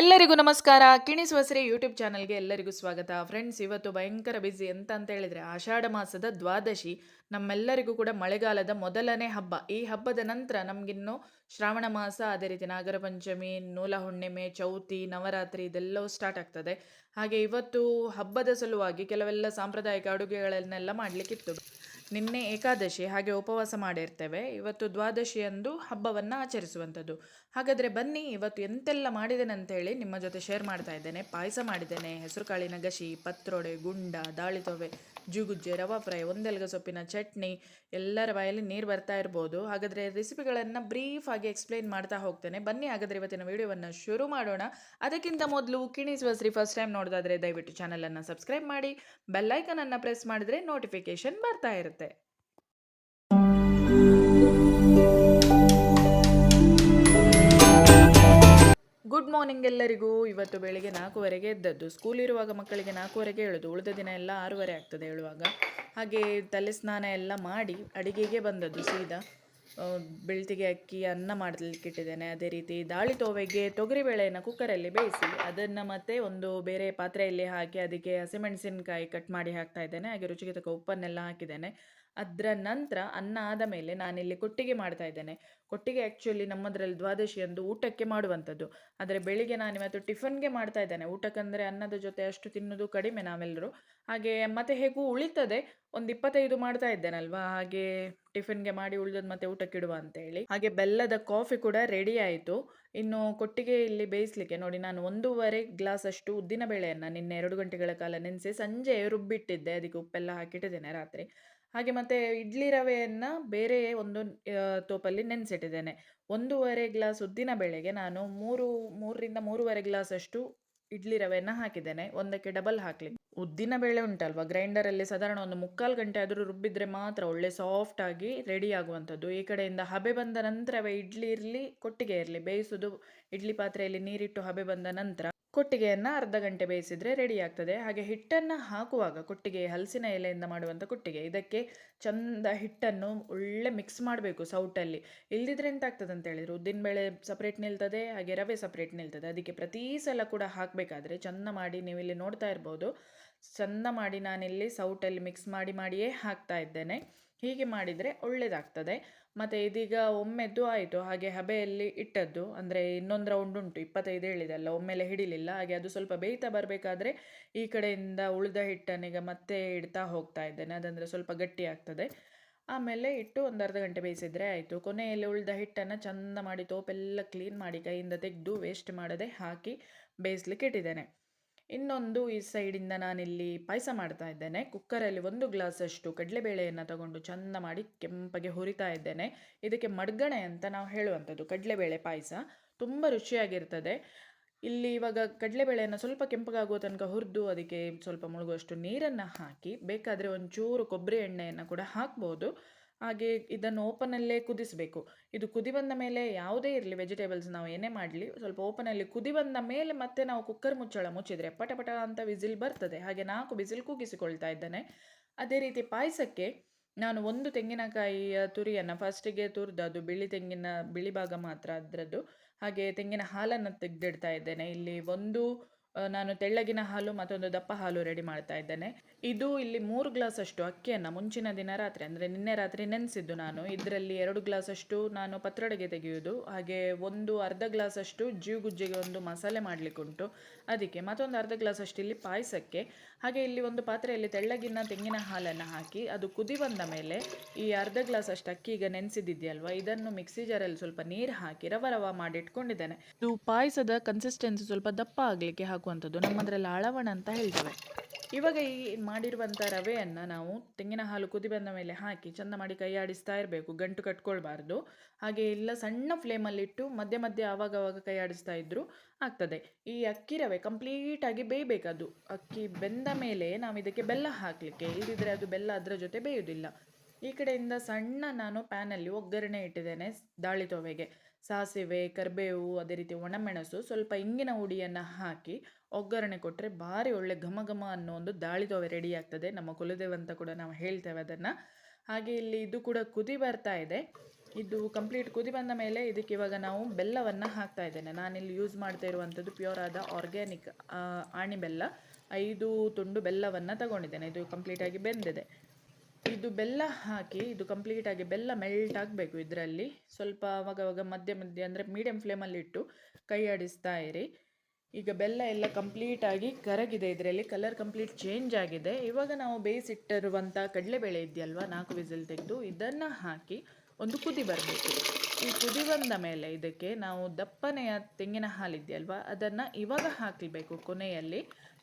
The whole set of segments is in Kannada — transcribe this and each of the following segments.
ಎಲ್ಲರಿಗೂ ನಮಸ್ಕಾರ. ಕಿಣಿಸುವ ಸರಿ ಯೂಟ್ಯೂಬ್ ಚಾನಲ್ಗೆ ಎಲ್ಲರಿಗೂ ಸ್ವಾಗತ. ಫ್ರೆಂಡ್ಸ್ ಇವತ್ತು ಭಯಂಕರ ಬ್ಯುಸಿ ಎಂತ ಅಂತ ಹೇಳಿದರೆ ಆಷಾಢ ಮಾಸದ ದ್ವಾದಶಿ. ನಮ್ಮೆಲ್ಲರಿಗೂ ಕೂಡ ಮಳೆಗಾಲದ ಮೊದಲನೇ ಹಬ್ಬ. ಈ ಹಬ್ಬದ ನಂತರ ನಮಗಿನ್ನು ಶ್ರಾವಣ ಮಾಸ, ಅದೇ ರೀತಿ ನಾಗರ ಪಂಚಮಿ, ನೂಲ ಹುಣ್ಣಿಮೆ, ಚೌತಿ, ನವರಾತ್ರಿ ಇದೆಲ್ಲವೂ ಸ್ಟಾರ್ಟ್ ಆಗ್ತದೆ. ಹಾಗೆ ಇವತ್ತು ಹಬ್ಬದ ಸಲುವಾಗಿ ಕೆಲವೆಲ್ಲ ಸಾಂಪ್ರದಾಯಿಕ ಅಡುಗೆಗಳನ್ನೆಲ್ಲ ಮಾಡಲಿಕ್ಕಿತ್ತು. ನಿನ್ನೆ ಏಕಾದಶಿ ಹಾಗೆ ಉಪವಾಸ ಮಾಡಿರ್ತೇವೆ. ಇವತ್ತು ದ್ವಾದಶಿಯಂದು ಹಬ್ಬವನ್ನು ಆಚರಿಸುವಂಥದ್ದು. ಹಾಗಾದರೆ ಬನ್ನಿ, ಇವತ್ತು ಎಂತೆಲ್ಲ ಮಾಡಿದ್ದೇನೆ ಅಂತ ಹೇಳಿ ನಿಮ್ಮ ಜೊತೆ ಶೇರ್ ಮಾಡ್ತಾ ಇದ್ದೇನೆ. ಪಾಯಸ ಮಾಡಿದ್ದೇನೆ, ಹೆಸರುಕಾಳಿನ ಗಶಿ, ಪತ್ರೊಡೆ, ಗುಂಡ, ದಾಳಿತೊವೆ ಜುಗುಜ್ಜೆ, ರವಾ ಫ್ರೈ, ಒಂದೆಲ್ಗ ಸೊಪ್ಪಿನ ಚಟ್ನಿ, ಎಲ್ಲರ ಬಾಯಲ್ಲಿ ನೀರು ಬರ್ತಾ ಇರ್ಬೋದು. ಹಾಗಾದರೆ ರೆಸಿಪಿಗಳನ್ನು ಆಗಿ ಎಕ್ಸ್ಪ್ಲೈನ್ ಮಾಡ್ತಾ ಹೋಗ್ತೇನೆ. ಬನ್ನಿ ಹಾಗಾದರೆ ಇವತ್ತಿನ ವಿಡಿಯೋವನ್ನು ಶುರು ಮಾಡೋಣ. ಅದಕ್ಕಿಂತ ಮೊದಲು ಕಿಣಿಸುವ ವಸ್ರಿ ಫಸ್ಟ್ ಟೈಮ್ ನೋಡೋದಾದರೆ ದಯವಿಟ್ಟು ಚಾನಲನ್ನು ಸಬ್ಸ್ಕ್ರೈಬ್ ಮಾಡಿ ಬೆಲ್ಲೈಕನನ್ನು ಪ್ರೆಸ್ ಮಾಡಿದ್ರೆ ನೋಟಿಫಿಕೇಶನ್ ಬರ್ತಾ ಇರುತ್ತೆ. ಗುಡ್ ಮಾರ್ನಿಂಗ್ ಎಲ್ಲರಿಗೂ. ಇವತ್ತು ಬೆಳಿಗ್ಗೆ ನಾಲ್ಕೂವರೆಗೆ ಎದ್ದದ್ದು. ಸ್ಕೂಲ್ ಇರುವಾಗ ಮಕ್ಕಳಿಗೆ ನಾಲ್ಕೂವರೆಗೆ ಹೇಳೋದು ಉಳಿದ ದಿನ ಎಲ್ಲ ಆರೂವರೆ ಆಗ್ತದೆ ಹೇಳುವಾಗ. ಹಾಗೆ ತಲೆ ಸ್ನಾನ ಎಲ್ಲ ಮಾಡಿ ಅಡಿಗೆಗೆ ಬಂದದ್ದು ಸೀದಾ. ಬೆಳ್ತಿಗೆ ಅಕ್ಕಿ ಅನ್ನ ಮಾಡಲಿಕ್ಕೆ ಇಟ್ಟಿದ್ದೇನೆ. ಅದೇ ರೀತಿ ದಾಳಿ ತೋವೆಗೆ ತೊಗರಿಬೇಳೆಯನ್ನು ಕುಕ್ಕರಲ್ಲಿ ಬೇಯಿಸಿ, ಅದನ್ನು ಮತ್ತೆ ಒಂದು ಬೇರೆ ಪಾತ್ರೆಯಲ್ಲಿ ಹಾಕಿ, ಅದಕ್ಕೆ ಹಸಿಮೆಣಸಿನಕಾಯಿ ಕಟ್ ಮಾಡಿ ಹಾಕ್ತಾ ಇದ್ದೇನೆ. ಹಾಗೆ ರುಚಿಗೆ ತಕ್ಕ ಉಪ್ಪನ್ನೆಲ್ಲ ಹಾಕಿದ್ದೇನೆ. ಅದರ ನಂತರ ಅನ್ನ ಆದ ಮೇಲೆ ನಾನಿಲ್ಲಿ ಕೊಟ್ಟಿಗೆ ಮಾಡ್ತಾ ಇದ್ದೇನೆ. ಕೊಟ್ಟಿಗೆ ಆ್ಯಕ್ಚುಲಿ ನಮ್ಮದ್ರಲ್ಲಿ ದ್ವಾದಶಿ ಅಂದು ಊಟಕ್ಕೆ ಮಾಡುವಂಥದ್ದು. ಆದರೆ ಬೆಳಿಗ್ಗೆ ನಾನು ಇವತ್ತು ಟಿಫನ್ಗೆ ಮಾಡ್ತಾ ಇದ್ದೇನೆ. ಊಟಕ್ಕಂದರೆ ಅನ್ನದ ಜೊತೆ ಅಷ್ಟು ತಿನ್ನೋದು ಕಡಿಮೆ ನಾವೆಲ್ಲರೂ. ಹಾಗೆ ಮತ್ತೆ ಹೇಗೂ ಉಳಿತದೆ ಒಂದು ಇಪ್ಪತ್ತೈದು ಮಾಡ್ತಾ ಇದ್ದೇನಲ್ವಾ? ಹಾಗೆ ಟಿಫಿನ್ಗೆ ಮಾಡಿ ಉಳಿದದ್ದು ಮತ್ತೆ ಊಟಕ್ಕಿಡುವ ಅಂತೇಳಿ. ಅಂತ ಹೇಳಿ ಹಾಗೆ ಬೆಲ್ಲದ ಕಾಫಿ ಕೂಡ ರೆಡಿ ಆಯಿತು. ಇನ್ನು ಕೊಟ್ಟಿಗೆ ಇಲ್ಲಿ ಬೇಯಿಸ್ಲಿಕ್ಕೆ ನೋಡಿ, ನಾನು ಒಂದೂವರೆ ಗ್ಲಾಸ್ ಅಷ್ಟು ಉದ್ದಿನ ಬೇಳೆಯನ್ನು ನಿನ್ನೆ ಎರಡು ಗಂಟೆಗಳ ಕಾಲ ನೆನೆಸಿ ಸಂಜೆ ರುಬ್ಬಿಟ್ಟಿದ್ದೆ. ಅದಕ್ಕೆ ಉಪ್ಪೆಲ್ಲ ಹಾಕಿಟ್ಟಿದ್ದೇನೆ ರಾತ್ರಿ. ಹಾಗೆ ಮತ್ತೆ ಇಡ್ಲಿ ರವೆಯನ್ನು ಬೇರೆ ಒಂದು ತೋಪಲ್ಲಿ ನೆನೆಸಿಟ್ಟಿದ್ದೇನೆ. ಒಂದೂವರೆ ಗ್ಲಾಸ್ ಉದ್ದಿನ ಬೇಳೆಗೆ ನಾನು ಮೂರು, ಮೂರರಿಂದ ಮೂರುವರೆ ಗ್ಲಾಸ್ ಅಷ್ಟು ಇಡ್ಲಿ ರವೆಯನ್ನು ಹಾಕಿದ್ದೇನೆ. ಒಂದಕ್ಕೆ ಡಬಲ್ ಹಾಕಲಿ. ಉದ್ದಿನ ಬೇಳೆ ಉಂಟಲ್ವಾ? ಗ್ರೈಂಡರಲ್ಲಿ ಸಾಧಾರಣ ಒಂದು ಮುಕ್ಕಾಲು ಗಂಟೆ ಆದರೂ ರುಬ್ಬಿದ್ರೆ ಮಾತ್ರ ಒಳ್ಳೆ ಸಾಫ್ಟ್ ಆಗಿ ರೆಡಿ ಆಗುವಂಥದ್ದು. ಈ ಕಡೆಯಿಂದ ಹಬೆ ಬಂದ ನಂತರವೇ ಇಡ್ಲಿ ಇರಲಿ, ಕೊಟ್ಟಿಗೆ ಇರಲಿ, ಬೇಯಿಸೋದು ಇಡ್ಲಿ ಪಾತ್ರೆಯಲ್ಲಿ ನೀರಿಟ್ಟು ಹಬೆ ಬಂದ ನಂತರ ಕೊಟ್ಟಿಗೆಯನ್ನು ಅರ್ಧ ಗಂಟೆ ಬೇಯಿಸಿದರೆ ರೆಡಿ ಆಗ್ತದೆ. ಹಾಗೆ ಹಿಟ್ಟನ್ನು ಹಾಕುವಾಗ ಕೊಟ್ಟಿಗೆ ಹಲಸಿನ ಎಲೆಯಿಂದ ಮಾಡುವಂಥ ಕೊಟ್ಟಿಗೆ. ಇದಕ್ಕೆ ಚಂದ ಹಿಟ್ಟನ್ನು ಒಳ್ಳೆ ಮಿಕ್ಸ್ ಮಾಡಬೇಕು ಸೌಟಲ್ಲಿ. ಇಲ್ದಿದ್ರೆ ಎಂತ ಆಗ್ತದೆ ಅಂತ ಉದ್ದಿನ ಉದ್ದಿನಬೇಳೆ ಸಪ್ರೇಟ್ ನಿಲ್ತದೆ, ಹಾಗೆ ರವೆ ಸಪ್ರೇಟ್ ನಿಲ್ತದೆ. ಅದಕ್ಕೆ ಪ್ರತಿ ಸಲ ಕೂಡ ಹಾಕಬೇಕಾದ್ರೆ ಚಂದ ಮಾಡಿ ನೀವು ನೋಡ್ತಾ ಇರ್ಬೋದು. ಚಂದ ಮಾಡಿ ನಾನಿಲ್ಲಿ ಸೌಟಲ್ಲಿ ಮಿಕ್ಸ್ ಮಾಡಿ ಮಾಡಿಯೇ ಹಾಕ್ತಾ ಇದ್ದೇನೆ. ಹೀಗೆ ಮಾಡಿದರೆ ಒಳ್ಳೆಯದಾಗ್ತದೆ ಮತ್ತು ಇದೀಗ ಒಮ್ಮೆದ್ದು ಆಯಿತು, ಹಾಗೆ ಹಬೆಯಲ್ಲಿ ಇಟ್ಟದ್ದು. ಅಂದರೆ ಇನ್ನೊಂದು ರೌಂಡ್ ಉಂಟು, ಇಪ್ಪತ್ತೈದು ಹೇಳಿದಲ್ಲ, ಒಮ್ಮೆಲೆ ಹಿಡಿಲಿಲ್ಲ. ಹಾಗೆ ಅದು ಸ್ವಲ್ಪ ಬೇಯ್ತಾ ಬರಬೇಕಾದ್ರೆ ಈ ಕಡೆಯಿಂದ ಉಳಿದ ಹಿಟ್ಟನ್ನೀಗ ಮತ್ತೆ ಇಡ್ತಾ ಹೋಗ್ತಾ ಇದ್ದೇನೆ. ಅದಂದರೆ ಸ್ವಲ್ಪ ಗಟ್ಟಿ ಆಗ್ತದೆ. ಆಮೇಲೆ ಇಟ್ಟು ಒಂದು ಅರ್ಧ ಗಂಟೆ ಬೇಯಿಸಿದರೆ ಆಯಿತು. ಕೊನೆಯಲ್ಲಿ ಉಳಿದ ಹಿಟ್ಟನ್ನು ಚಂದ ಮಾಡಿ, ತೋಪೆಲ್ಲ ಕ್ಲೀನ್ ಮಾಡಿ ಕೈಯಿಂದ ತೆಗೆದು ವೇಸ್ಟ್ ಮಾಡದೆ ಹಾಕಿ ಬೇಯಿಸ್ಲಿಕ್ಕೆ ಇಟ್ಟಿದ್ದೇನೆ. ಇನ್ನೊಂದು ಈ ಸೈಡಿಂದ ನಾನಿಲ್ಲಿ ಪಾಯಸ ಮಾಡ್ತಾ ಇದ್ದೇನೆ. ಕುಕ್ಕರಲ್ಲಿ ಒಂದು ಗ್ಲಾಸಷ್ಟು ಕಡಲೆಬೇಳೆಯನ್ನು ತಗೊಂಡು ಚೆಂದ ಮಾಡಿ ಕೆಂಪಗೆ ಹುರಿತಾ ಇದ್ದೇನೆ. ಇದಕ್ಕೆ ಮಡ್ಗಣೆ ಅಂತ ನಾವು ಹೇಳುವಂಥದ್ದು, ಕಡಲೆಬೇಳೆ ಪಾಯಸ. ತುಂಬ ರುಚಿಯಾಗಿರ್ತದೆ. ಇಲ್ಲಿ ಇವಾಗ ಕಡಲೆಬೇಳೆಯನ್ನು ಸ್ವಲ್ಪ ಕೆಂಪಗಾಗುವ ತನಕ ಹುರಿದು ಅದಕ್ಕೆ ಸ್ವಲ್ಪ ಮುಳುಗುವಷ್ಟು ನೀರನ್ನು ಹಾಕಿ, ಬೇಕಾದರೆ ಒಂಚೂರು ಕೊಬ್ಬರಿ ಎಣ್ಣೆಯನ್ನು ಕೂಡ ಹಾಕ್ಬೋದು. ಹಾಗೆ ಇದನ್ನು ಓಪನಲ್ಲೇ ಕುದಿಸಬೇಕು. ಇದು ಕುದಿ ಬಂದ ಮೇಲೆ ಯಾವುದೇ ಇರಲಿ ವೆಜಿಟೇಬಲ್ಸ್ ನಾವು ಏನೇ ಮಾಡಲಿ, ಸ್ವಲ್ಪ ಓಪನಲ್ಲಿ ಕುದಿ ಬಂದ ಮೇಲೆ ಮತ್ತೆ ನಾವು ಕುಕ್ಕರ್ ಮುಚ್ಚಳ ಮುಚ್ಚಿದರೆ ಪಟ ಪಟ ಅಂತ ವಿಸಿಲ್ ಬರ್ತದೆ. ಹಾಗೆ ನಾಲ್ಕು ವಿಸಿಲ್ ಕೂಗಿಸಿಕೊಳ್ತಾ ಇದ್ದೇನೆ. ಅದೇ ರೀತಿ ಪಾಯಸಕ್ಕೆ ನಾನು ಒಂದು ತೆಂಗಿನಕಾಯಿಯ ತುರಿಯನ್ನು ಫಸ್ಟಿಗೆ ತುರಿದು ಅದು ಬಿಳಿ ತೆಂಗಿನ, ಬಿಳಿ ಭಾಗ ಮಾತ್ರ ಅದರದ್ದು. ಹಾಗೆ ತೆಂಗಿನ ಹಾಲನ್ನು ತೆಗೆದಿಡ್ತಾ ಇದ್ದೇನೆ. ಇಲ್ಲಿ ಒಂದು ನಾನು ತೆಳ್ಳಗಿನ ಹಾಲು ಮತ್ತೊಂದು ದಪ್ಪ ಹಾಲು ರೆಡಿ ಮಾಡ್ತಾ ಇದ್ದೇನೆ. ಇದು ಇಲ್ಲಿ ಮೂರು ಗ್ಲಾಸ್ ಅಷ್ಟು ಅಕ್ಕಿಯನ್ನು ಮುಂಚಿನ ದಿನ ರಾತ್ರಿ, ಅಂದರೆ ನಿನ್ನೆ ರಾತ್ರಿ ನೆನೆಸಿದ್ದು ನಾನು. ಇದರಲ್ಲಿ ಎರಡು ಗ್ಲಾಸ್ ಅಷ್ಟು ನಾನು ಪತ್ರೊಡೆಗೆ ತೆಗೆಯುವುದು, ಹಾಗೆ ಒಂದು ಅರ್ಧ ಗ್ಲಾಸ್ ಅಷ್ಟು ಜೀವಗುಜ್ಜೆಗೆ ಒಂದು ಮಸಾಲೆ ಮಾಡಲಿಕ್ಕೆ ಉಂಟು. ಅದಕ್ಕೆ ಮತ್ತೊಂದು ಅರ್ಧ ಗ್ಲಾಸ್ ಅಷ್ಟು ಇಲ್ಲಿ ಪಾಯಸಕ್ಕೆ. ಹಾಗೆ ಇಲ್ಲಿ ಒಂದು ಪಾತ್ರೆಯಲ್ಲಿ ತೆಳ್ಳಗಿನ ತೆಂಗಿನ ಹಾಲನ್ನು ಹಾಕಿ, ಅದು ಕುದಿ ಬಂದ ಮೇಲೆ ಈ ಅರ್ಧ ಗ್ಲಾಸ್ ಅಷ್ಟು ಅಕ್ಕಿ ಈಗ ನೆನೆಸಿದ್ದಿದೆಯಲ್ವಾ ಇದನ್ನು ಮಿಕ್ಸಿ ಜಾರಲ್ಲಿ ಸ್ವಲ್ಪ ನೀರು ಹಾಕಿ ರವ ರವ ಮಾಡಿಟ್ಕೊಂಡಿದ್ದೇನೆ ಇದು ಪಾಯಸದ ಕನ್ಸಿಸ್ಟೆನ್ಸಿ ಸ್ವಲ್ಪ ದಪ್ಪ ಆಗಲಿಕ್ಕೆ ಹಾಕುವಂಥದ್ದು ನಮ್ಮದ್ರಲ್ಲಿ ಅಳವಣ ಅಂತ ಹೇಳ್ತೇವೆ. ಇವಾಗ ಈ ಮಾಡಿರುವಂಥ ರವೆಯನ್ನು ನಾವು ತೆಂಗಿನ ಹಾಲು ಕುದಿ ಬಂದ ಮೇಲೆ ಹಾಕಿ ಚೆಂದ ಮಾಡಿ ಕೈ ಆಡಿಸ್ತಾ ಇರಬೇಕು. ಗಂಟು ಕಟ್ಕೊಳ್ಬಾರ್ದು. ಹಾಗೆ ಎಲ್ಲ ಸಣ್ಣ ಫ್ಲೇಮಲ್ಲಿಟ್ಟು ಮಧ್ಯೆ ಮಧ್ಯೆ ಆವಾಗ ಆವಾಗ ಕೈ ಆಡಿಸ್ತಾ ಇದ್ದರೂ ಆಗ್ತದೆ. ಈ ಅಕ್ಕಿ ರವೆ ಕಂಪ್ಲೀಟಾಗಿ ಬೇಯಬೇಕದು. ಅಕ್ಕಿ ಬೆಂದ ಮೇಲೆ ನಾವು ಇದಕ್ಕೆ ಬೆಲ್ಲ ಹಾಕಲಿಕ್ಕೆ. ಇಲ್ಲದಿದ್ದರೆ ಅದು ಬೆಲ್ಲ ಅದರ ಜೊತೆ ಬೇಯುವುದಿಲ್ಲ ಈ ಕಡೆಯಿಂದ ಸಣ್ಣ ನಾನು ಪ್ಯಾನಲ್ಲಿ ಒಗ್ಗರಣೆ ಇಟ್ಟಿದ್ದೇನೆ ದಾಳಿ ತೊವೆಗೆ ಸಾಸಿವೆ, ಕರಿಬೇವು, ಅದೇ ರೀತಿ ಒಣಮೆಣಸು ಸ್ವಲ್ಪ ಇಂಗಿನ ಹುಡಿಯನ್ನು ಹಾಕಿ ಒಗ್ಗರಣೆ ಕೊಟ್ಟರೆ ಭಾರಿ ಒಳ್ಳೆ ಘಮ ಘಮ ಅನ್ನೋ ಒಂದು ದಾಳಿ ತೊವೆ ರೆಡಿ ಆಗ್ತದೆ. ನಮ್ಮ ಕುಲದೇವ ಅಂತ ಕೂಡ ನಾವು ಹೇಳ್ತೇವೆ ಅದನ್ನು. ಹಾಗೆ ಇಲ್ಲಿ ಇದು ಕೂಡ ಕುದಿ ಬರ್ತಾ ಇದೆ. ಇದು ಕಂಪ್ಲೀಟ್ ಕುದಿ ಬಂದ ಮೇಲೆ ಇದಕ್ಕೆ ಇವಾಗ ನಾವು ಬೆಲ್ಲವನ್ನು ಹಾಕ್ತಾ ಇದ್ದೇನೆ. ನಾನಿಲ್ಲಿ ಯೂಸ್ ಮಾಡ್ತಾ ಇರುವಂಥದ್ದು ಪ್ಯೂರ್ ಆದ ಆರ್ಗ್ಯಾನಿಕ್ ಆಣಿ ಬೆಲ್ಲ. ಐದು ತುಂಡು ಬೆಲ್ಲವನ್ನು ತಗೊಂಡಿದ್ದೇನೆ. ಇದು ಕಂಪ್ಲೀಟಾಗಿ ಬೆಂದಿದೆ. ಇದು ಬೆಲ್ಲ ಹಾಕಿ, ಇದು ಕಂಪ್ಲೀಟಾಗಿ ಬೆಲ್ಲ ಮೆಲ್ಟ್ ಆಗಬೇಕು ಇದರಲ್ಲಿ. ಸ್ವಲ್ಪ ಅವಾಗವಾಗ ಮಧ್ಯ ಮಧ್ಯ ಅಂದರೆ ಮೀಡಿಯಮ್ ಫ್ಲೇಮಲ್ಲಿ ಇಟ್ಟು ಕೈ ಆಡಿಸ್ತಾ ಇರಿ. ಈಗ ಬೆಲ್ಲ ಎಲ್ಲ ಕಂಪ್ಲೀಟಾಗಿ ಕರಗಿದೆ. ಇದರಲ್ಲಿ ಕಲರ್ ಕಂಪ್ಲೀಟ್ ಚೇಂಜ್ ಆಗಿದೆ. ಇವಾಗ ನಾವು ಬೇಯಿಸಿಟ್ಟಿರುವಂಥ ಕಡಲೆಬೇಳೆ ಇದೆಯಲ್ವಾ, ನಾಲ್ಕು ವಿಸಿಲ್ ತೆಗೆದು ಇದನ್ನು ಹಾಕಿ ಒಂದು ಕುದಿ ಬರಬೇಕು. ಈ ಕುದಿ ಬಂದ ಮೇಲೆ ಇದಕ್ಕೆ ನಾವು ದಪ್ಪನೆಯ ತೆಂಗಿನ ಹಾಲಿದೆಯಲ್ವಾ, ಅದನ್ನು ಇವಾಗ ಹಾಕಬೇಕು ಕೊನೆಯಲ್ಲಿ.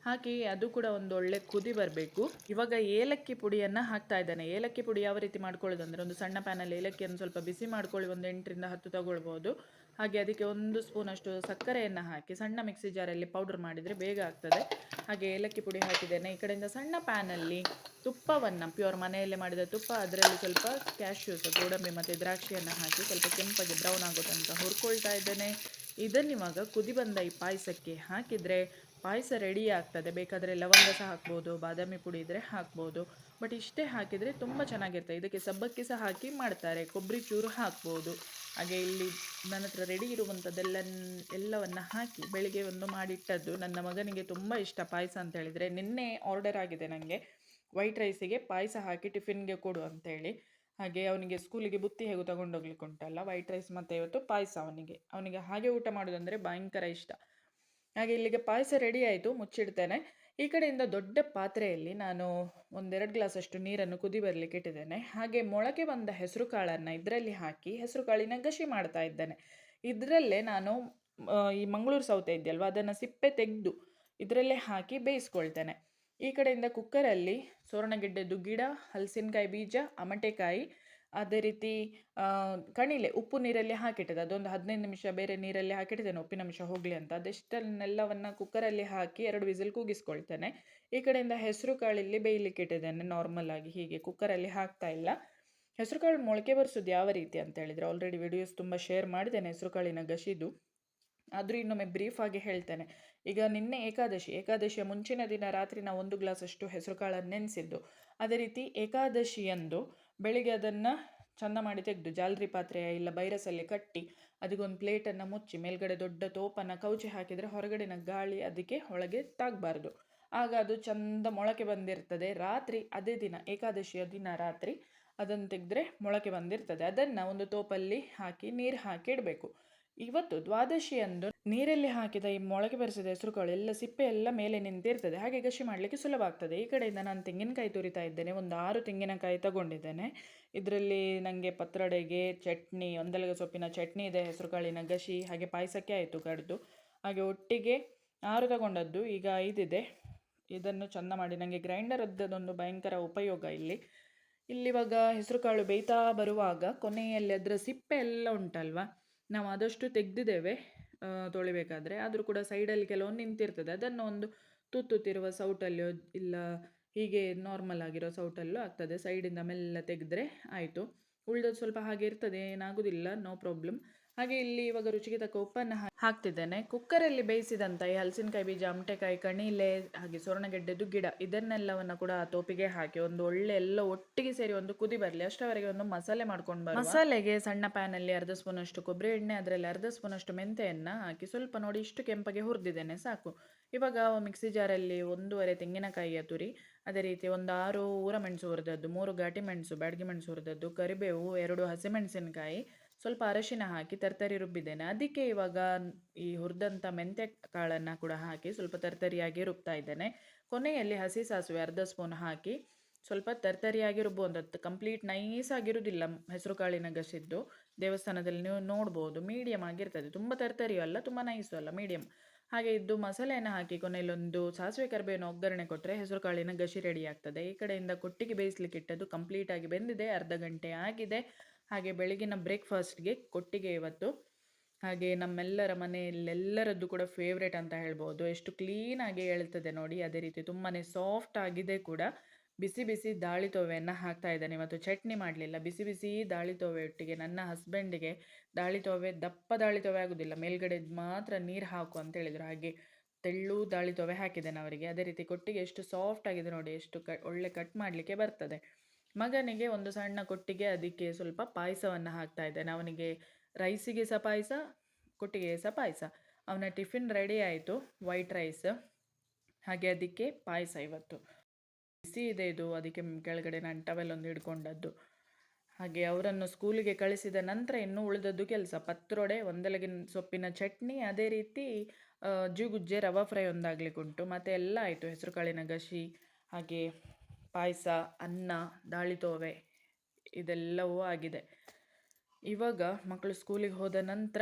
ಹಾಕಿ ಅದು ಕೂಡ ಒಂದು ಒಳ್ಳೆ ಕುದಿ ಬರಬೇಕು. ಇವಾಗ ಏಲಕ್ಕಿ ಪುಡಿಯನ್ನು ಹಾಕ್ತಾ ಇದ್ದಾನೆ. ಏಲಕ್ಕಿ ಪುಡಿ ಯಾವ ರೀತಿ ಮಾಡ್ಕೊಳ್ಳೋದು ಅಂದರೆ ಒಂದು ಸಣ್ಣ ಪ್ಯಾನಲ್ಲಿ ಏಲಕ್ಕಿಯನ್ನು ಸ್ವಲ್ಪ ಬಿಸಿ ಮಾಡ್ಕೊಳ್ಳಿ, ಒಂದು ಎಂಟರಿಂದ ಹತ್ತು ತಗೊಳ್ಬೋದು. ಹಾಗೆ ಅದಕ್ಕೆ ಒಂದು ಸ್ಪೂನಷ್ಟು ಸಕ್ಕರೆಯನ್ನು ಹಾಕಿ, ಸಣ್ಣ ಮಿಕ್ಸಿ ಜಾರಲ್ಲಿ ಪೌಡರ್ ಮಾಡಿದರೆ ಬೇಗ ಆಗ್ತದೆ. ಹಾಗೆ ಏಲಕ್ಕಿ ಪುಡಿ ಹಾಕಿದ್ದೇನೆ. ಈ ಕಡೆಯಿಂದ ಸಣ್ಣ ಪ್ಯಾನಲ್ಲಿ ತುಪ್ಪವನ್ನು ಪ್ಯೂರ್ ಮನೆಯಲ್ಲೇ ಮಾಡಿದ ತುಪ್ಪ, ಅದರಲ್ಲಿ ಸ್ವಲ್ಪ ಕ್ಯಾಶ್ಯೂಸ್ ಗೋಡಂಬಿ ಮತ್ತು ದ್ರಾಕ್ಷಿಯನ್ನು ಹಾಕಿ ಸ್ವಲ್ಪ ಕೆಂಪಾಗಿ ಬ್ರೌನ್ ಆಗೋ ತನಕ ಹುರ್ಕೊಳ್ತಾ ಇದ್ದೇನೆ. ಇದನ್ನಿವಾಗ ಕುದಿ ಬಂದ ಈ ಪಾಯಸಕ್ಕೆ ಹಾಕಿದರೆ ಪಾಯಸ ರೆಡಿ ಆಗ್ತದೆ. ಬೇಕಾದರೆ ಲವಂಗ ಸಹ ಹಾಕ್ಬೋದು, ಬಾದಾಮಿ ಪುಡಿ ಇದ್ದರೆ ಹಾಕ್ಬೋದು, ಬಟ್ ಇಷ್ಟೇ ಹಾಕಿದರೆ ತುಂಬ ಚೆನ್ನಾಗಿರ್ತದೆ ಇದಕ್ಕೆ ಸಬ್ಬಕ್ಕಿ ಸಹ ಹಾಕಿ ಮಾಡ್ತಾರೆ. ಕೊಬ್ಬರಿ ಚೂರು ಹಾಕ್ಬೋದು. ಹಾಗೆ ಇಲ್ಲಿ ನನ್ನ ಹತ್ರ ರೆಡಿ ಇರುವಂಥದ್ದೆಲ್ಲ ಎಲ್ಲವನ್ನು ಹಾಕಿ ಬೆಳಿಗ್ಗೆ ಒಂದು ಮಾಡಿಟ್ಟದ್ದು. ನನ್ನ ಮಗನಿಗೆ ತುಂಬ ಇಷ್ಟ ಪಾಯಸ ಅಂತ ಹೇಳಿದರೆ, ನಿನ್ನೆ ಆರ್ಡರ್ ಆಗಿದೆ ನನಗೆ ವೈಟ್ ರೈಸಿಗೆ ಪಾಯಸ ಹಾಕಿ ಟಿಫಿನ್ಗೆ ಕೊಡು ಅಂತೇಳಿ. ಹಾಗೆ ಅವನಿಗೆ ಸ್ಕೂಲಿಗೆ ಬುತ್ತಿ ಹೇಗೂ ತಗೊಂಡೋಗ್ಲಿಕ್ಕೆ ಉಂಟಲ್ಲ, ವೈಟ್ ರೈಸ್ ಮತ್ತು ಇವತ್ತು ಪಾಯಸ ಅವನಿಗೆ. ಅವನಿಗೆ ಹಾಗೆ ಊಟ ಮಾಡೋದಂದರೆ ಭಯಂಕರ ಇಷ್ಟ. ಹಾಗೆ ಇಲ್ಲಿಗೆ ಪಾಯಸ ರೆಡಿ ಆಯಿತು, ಮುಚ್ಚಿಡ್ತೇನೆ. ಈ ಕಡೆಯಿಂದ ದೊಡ್ಡ ಪಾತ್ರೆಯಲ್ಲಿ ನಾನು ಒಂದೆರಡು ಗ್ಲಾಸಷ್ಟು ನೀರನ್ನು ಕುದಿ ಬರಲಿಕ್ಕೆ ಇಟ್ಟಿದ್ದೇನೆ. ಹಾಗೆ ಮೊಳಕೆ ಬಂದ ಹೆಸರು ಕಾಳನ್ನು ಇದರಲ್ಲಿ ಹಾಕಿ ಹೆಸರು ಕಾಳಿನ ಗಸಿ ಮಾಡ್ತಾ ಇದ್ದೇನೆ. ಇದರಲ್ಲೇ ನಾನು ಈ ಮಂಗಳೂರು ಸೌತೆ ಇದೆಯಲ್ವ, ಅದನ್ನು ಸಿಪ್ಪೆ ತೆಗೆದು ಇದರಲ್ಲೇ ಹಾಕಿ ಬೇಯಿಸ್ಕೊಳ್ತೇನೆ. ಈ ಕಡೆಯಿಂದ ಕುಕ್ಕರಲ್ಲಿ ಸೋರಣಗೆಡ್ಡೆದು ಗಿಡ, ಹಲಸಿನಕಾಯಿ ಬೀಜ, ಅಮಟೆಕಾಯಿ ಅದೇ ರೀತಿ ಕಣಿಲೆ ಉಪ್ಪು ನೀರಲ್ಲಿ ಹಾಕಿಟ್ಟಿದ್ದೆ. ಅದೊಂದು ಹದಿನೈದು ನಿಮಿಷ ಬೇರೆ ನೀರಲ್ಲಿ ಹಾಕಿಟ್ಟಿದ್ದೇನೆ. ಉಪ್ಪಿನಂಶ ಹೋಗಲಿ ಅಂತ. ಅದೆಷ್ಟನ್ನೆಲ್ಲವನ್ನು ಕುಕ್ಕರಲ್ಲಿ ಹಾಕಿ ಎರಡು ವಿಸಿಲ್ ಕೂಗಿಸ್ಕೊಳ್ತೇನೆ. ಈ ಕಡೆಯಿಂದ ಹೆಸರು ಕಾಳಿಲ್ಲಿ ಬೇಯಲಿಕ್ಕೆ ಇಟ್ಟಿದ್ದೇನೆ. ನಾರ್ಮಲ್ ಆಗಿ ಹೀಗೆ ಕುಕ್ಕರಲ್ಲಿ ಹಾಕ್ತಾ ಇಲ್ಲ. ಹೆಸರು ಕಾಳು ಮೊಳಕೆ ಬರ್ಸೋದು ಯಾವ ರೀತಿ ಅಂತ ಹೇಳಿದರೆ ಆಲ್ರೆಡಿ ವಿಡಿಯೋಸ್ ತುಂಬ ಶೇರ್ ಮಾಡಿದ್ದೇನೆ ಹೆಸರು ಕಾಳಿನ ಗಶಿದು ಆದರೂ ಇನ್ನೊಮ್ಮೆ ಬ್ರೀಫ್ ಆಗಿ ಹೇಳ್ತೇನೆ. ಈಗ ನಿನ್ನೆ ಏಕಾದಶಿ. ಏಕಾದಶಿಯ ಮುಂಚಿನ ದಿನ ರಾತ್ರಿ ನಾವು ಒಂದು ಗ್ಲಾಸಷ್ಟು ಹೆಸರು ಕಾಳನ್ನು ನೆನೆಸಿದ್ದು. ಅದೇ ರೀತಿ ಏಕಾದಶಿಯಂದು ಬೆಳಿಗ್ಗೆ ಅದನ್ನು ಚಂದ ಮಾಡಿ ತೆಗೆದು, ಜಾಲರಿ ಪಾತ್ರೆಯ ಇಲ್ಲ ಬೈರಸಲ್ಲಿ ಕಟ್ಟಿ ಅದಕ್ಕೊಂದು ಪ್ಲೇಟನ್ನು ಮುಚ್ಚಿ, ಮೇಲ್ಗಡೆ ದೊಡ್ಡ ತೋಪನ್ನು ಕೌಚಿ ಹಾಕಿದರೆ ಹೊರಗಡೆನ ಗಾಳಿ ಅದಕ್ಕೆ ಒಳಗೆ ತಾಗಬಾರ್ದು. ಆಗ ಅದು ಚಂದ ಮೊಳಕೆ ಬಂದಿರ್ತದೆ ರಾತ್ರಿ, ಅದೇ ದಿನ, ಏಕಾದಶಿಯ ದಿನ ರಾತ್ರಿ, ಅದನ್ನು ತೆಗೆದ್ರೆ ಮೊಳಕೆ ಬಂದಿರ್ತದೆ. ಅದನ್ನು ಒಂದು ತೋಪಲ್ಲಿ ಹಾಕಿ, ನೀರು ಹಾಕಿ ಇಡಬೇಕು. ಇವತ್ತು ದ್ವಾದಶಿಯಂದು ನೀರಲ್ಲಿ ಹಾಕಿದ ಈ ಮೊಳಕೆ ಬರೆಸಿದ ಹೆಸರುಗಳು ಎಲ್ಲ ಸಿಪ್ಪೆ ಎಲ್ಲ ಮೇಲೆ ನಿಂತಿರ್ತದೆ ಹಾಗೆ ಗಶಿ ಮಾಡಲಿಕ್ಕೆ ಸುಲಭ ಆಗ್ತದೆ. ಈ ಕಡೆಯಿಂದ ನಾನು ತೆಂಗಿನಕಾಯಿ ತುರಿತಾ ಇದ್ದೇನೆ. ಒಂದು ಆರು ತೆಂಗಿನಕಾಯಿ ತಗೊಂಡಿದ್ದೇನೆ. ಇದರಲ್ಲಿ ನನಗೆ ಪತ್ರಡೆಗೆ ಚಟ್ನಿ, ಒಂದಲಗ ಸೊಪ್ಪಿನ ಚಟ್ನಿ ಇದೆ, ಹೆಸರುಕಾಳಿನ ಗಶಿ, ಹಾಗೆ ಪಾಯಸಕ್ಕೆ ಆಯಿತು ಕಡ್ದು. ಹಾಗೆ ಒಟ್ಟಿಗೆ ಆರು ತಗೊಂಡದ್ದು. ಈಗ ಐದಿದೆ. ಇದನ್ನು ಚಂದ ಮಾಡಿ. ನನಗೆ ಗ್ರೈಂಡರ್ ಅದ್ದದೊಂದು ಭಯಂಕರ ಉಪಯೋಗ ಇಲ್ಲಿ. ಇಲ್ಲಿವಾಗ ಹೆಸರುಕಾಳು ಬೇಯ್ತಾ ಬರುವಾಗ ಕೊನೆಯಲ್ಲಿ ಅದರ ಸಿಪ್ಪೆ ಎಲ್ಲ ಉಂಟಲ್ವ? ನಾವು ಆದಷ್ಟು ತೆಗೆದಿದ್ದೇವೆ. ತೊಳಿಬೇಕಾದ್ರೆ ಆದರೂ ಕೂಡ ಸೈಡಲ್ಲಿ ಕೆಲವೊಂದು ನಿಂತಿರ್ತದೆ. ಅದನ್ನು ಒಂದು ತುತ್ತುತ್ತಿರುವ ಸೌಟಲ್ಲೋ ಇಲ್ಲ ಹೀಗೆ ನಾರ್ಮಲ್ ಆಗಿರೋ ಸೌಟಲ್ಲೋ ಆಗ್ತದೆ. ಸೈಡಿಂದ ಮೆಲ್ಲ ತೆಗೆದ್ರೆ ಆಯಿತು. ಉಳಿದದ್ದು ಸ್ವಲ್ಪ ಹಾಗೆ ಇರ್ತದೆ. ಏನಾಗೋದಿಲ್ಲ. ನೋ ಪ್ರಾಬ್ಲಮ್ ಹಾಗೆ ಇಲ್ಲಿ ಇವಾಗ ರುಚಿಗೆ ತಕ್ಕ ಉಪ್ಪನ್ನು ಹಾಕ್ತಿದ್ದೇನೆ. ಕುಕ್ಕರಲ್ಲಿ ಬೇಯಿಸಿದಂಥ ಈ ಹಲಸಿನಕಾಯಿ ಬೀಜ, ಅಮಟೆಕಾಯಿ, ಕಣಿಲೆ, ಹಾಗೆ ಸೊರಣಗೆಡ್ಡೆದು ಗಿಡ ಇದನ್ನೆಲ್ಲವನ್ನು ಕೂಡ ಆ ತೋಪಿಗೆ ಹಾಕಿ ಒಂದು ಒಳ್ಳೆ ಎಲ್ಲ ಒಟ್ಟಿಗೆ ಸೇರಿ ಒಂದು ಕುದಿ ಬರಲಿ. ಅಷ್ಟವರೆಗೆ ಒಂದು ಮಸಾಲೆ ಮಾಡ್ಕೊಂಡು ಬರ ಮಸಾಲೆಗೆ ಸಣ್ಣ ಪ್ಯಾನಲ್ಲಿ ಅರ್ಧ ಸ್ಪೂನ್ ಅಷ್ಟು ಕೊಬ್ಬರಿ ಎಣ್ಣೆ, ಅದರಲ್ಲಿ ಅರ್ಧ ಸ್ಪೂನ್ ಅಷ್ಟು ಮೆಂತೆಯನ್ನು ಹಾಕಿ ಸ್ವಲ್ಪ ನೋಡಿ ಇಷ್ಟು ಕೆಂಪಗೆ ಹುರಿದಿದ್ದೇನೆ, ಸಾಕು. ಇವಾಗ ಮಿಕ್ಸಿ ಜಾರಲ್ಲಿ ಒಂದೂವರೆ ತೆಂಗಿನಕಾಯಿಯ ತುರಿ, ಅದೇ ರೀತಿ ಒಂದು ಆರು ಊರ ಮೆಣಸು ಹುರಿದದ್ದು, ಮೂರು ಘಾಟಿ ಮೆಣಸು ಬ್ಯಾಡಗಿ ಮೆಣಸು ಹುರಿದದ್ದು, ಕರಿಬೇವು, ಎರಡು ಹಸಿಮೆಣಸಿನಕಾಯಿ ಸ್ವಲ್ಪ ಅರಶಿನ ಹಾಕಿ ತರ್ತರಿ ರುಬ್ಬಿದ್ದೇನೆ. ಅದಕ್ಕೆ ಇವಾಗ ಈ ಹುರಿದಂಥ ಮೆಂತ್ಯ ಕಾಳನ್ನು ಕೂಡ ಹಾಕಿ ಸ್ವಲ್ಪ ತರ್ತರಿಯಾಗಿ ರುಬ್ತಾ ಇದ್ದೇನೆ. ಕೊನೆಯಲ್ಲಿ ಹಸಿ ಸಾಸಿವೆ ಅರ್ಧ ಸ್ಪೂನ್ ಹಾಕಿ ಸ್ವಲ್ಪ ತರ್ತರಿಯಾಗಿ ರುಬ್ಬುವಂಥದ್ದು ಕಂಪ್ಲೀಟ್ ನೈಸ್ ಆಗಿರುವುದಿಲ್ಲ ಹೆಸರು ಕಾಳಿನ ಗಸಿದ್ದು. ದೇವಸ್ಥಾನದಲ್ಲಿ ನೀವು ನೋಡ್ಬೋದು ಮೀಡಿಯಮ್ ಆಗಿರ್ತದೆ. ತುಂಬ ತರ್ತರಿಯೂ ಅಲ್ಲ, ತುಂಬ ನೈಸು ಅಲ್ಲ, ಮೀಡಿಯಂ. ಹಾಗೆ ಇದ್ದು ಮಸಾಲೆಯನ್ನು ಹಾಕಿ ಕೊನೆಯಲ್ಲೊಂದು ಸಾಸಿವೆ ಕರಿಬೇವಿನ ಒಗ್ಗರಣೆ ಕೊಟ್ಟರೆ ಹೆಸರು ಕಾಳಿನ ಗಸಿ ರೆಡಿ ಆಗ್ತದೆ. ಈ ಕಡೆಯಿಂದ ಕೊಟ್ಟಿಗೆ ಬೇಯಿಸ್ಲಿಕ್ಕೆ ಇಟ್ಟದ್ದು ಕಂಪ್ಲೀಟಾಗಿ ಬೆಂದಿದೆ, ಅರ್ಧ ಗಂಟೆ ಆಗಿದೆ. ಹಾಗೆ ಬೆಳಗಿನ ಬ್ರೇಕ್ಫಾಸ್ಟ್ಗೆ ಕೊಟ್ಟಿಗೆ ಇವತ್ತು. ಹಾಗೆ ನಮ್ಮೆಲ್ಲರ ಮನೆಯಲ್ಲೆಲ್ಲರದ್ದು ಕೂಡ ಫೇವ್ರೇಟ್ ಅಂತ ಹೇಳ್ಬೋದು. ಎಷ್ಟು ಕ್ಲೀನಾಗಿ ಹೇಳ್ತದೆ ನೋಡಿ, ಅದೇ ರೀತಿ ತುಂಬಾ ಸಾಫ್ಟ್ ಆಗಿದೆ ಕೂಡ. ಬಿಸಿ ಬಿಸಿ ದಾಳಿ ತೋವೆಯನ್ನು ಹಾಕ್ತಾ ಇದ್ದಾನೆ. ಇವತ್ತು ಚಟ್ನಿ ಮಾಡಲಿಲ್ಲ. ಬಿಸಿ ಬಿಸಿ ದಾಳಿ ತೋವೆ ಒಟ್ಟಿಗೆ ನನ್ನ ಹಸ್ಬೆಂಡಿಗೆ ದಾಳಿ ತೋವೆ, ದಪ್ಪ ದಾಳಿ ತೋವೆ ಆಗೋದಿಲ್ಲ. ಮೇಲ್ಗಡೆ ಮಾತ್ರ ನೀರು ಹಾಕು ಅಂತ ಹೇಳಿದರು. ಹಾಗೆ ತೆಳ್ಳು ದಾಳಿ ತೋವೆ ಹಾಕಿದ್ದೇನೆ ಅವರಿಗೆ. ಅದೇ ರೀತಿ ಕೊಟ್ಟಿಗೆ ಎಷ್ಟು ಸಾಫ್ಟ್ ಆಗಿದೆ ನೋಡಿ, ಎಷ್ಟು ಕ ಒಳ್ಳೆ ಕಟ್ ಮಾಡಲಿಕ್ಕೆ ಬರ್ತದೆ. ಮಗನಿಗೆ ಒಂದು ಸಣ್ಣ ಕೊಟ್ಟಿಗೆ, ಅದಕ್ಕೆ ಸ್ವಲ್ಪ ಪಾಯಸವನ್ನು ಹಾಕ್ತಾ ಇದ್ದೇನೆ. ಅವನಿಗೆ ರೈಸಿಗೆ ಸಹ ಪಾಯಸ ಕೊಟ್ಟಿಗೆ ಸಹ ಪಾಯಸ. ಅವನ ಟಿಫಿನ್ ರೆಡಿ ಆಯಿತು ವೈಟ್ ರೈಸ್ ಹಾಗೆ ಅದಕ್ಕೆ ಪಾಯಸ ಇವತ್ತು. ಬಿಸಿ ಇದೆ ಇದು, ಅದಕ್ಕೆ ಕೆಳಗಡೆ ನಾನು ಟವೆಲ್ ಒಂದು ಹಿಡ್ಕೊಂಡದ್ದು ಹಾಗೆ ಅವರನ್ನು ಸ್ಕೂಲಿಗೆ ಕಳಿಸಿದ ನಂತರ ಇನ್ನೂ ಉಳಿದದ್ದು ಕೆಲಸ. ಪತ್ರೊಡೆ, ಒಂದೆಲಗಿನ ಸೊಪ್ಪಿನ ಚಟ್ನಿ, ಅದೇ ರೀತಿ ಜೂಗುಜ್ಜೆ, ರವಾ ಫ್ರೈ ಒಂದಾಗ್ಲಿಕ್ಕೆ ಉಂಟು ಮತ್ತು ಎಲ್ಲ ಆಯಿತು ಹೆಸರು ಕಾಳಿನ ಗಸಿ ಹಾಗೆ ಪಾಯಸ, ಅನ್ನ ದಾಳಿತೋವೆ ಇದೆಲ್ಲವೂ ಆಗಿದೆ. ಇವಾಗ ಮಕ್ಕಳು ಸ್ಕೂಲಿಗೆ ಹೋದ ನಂತರ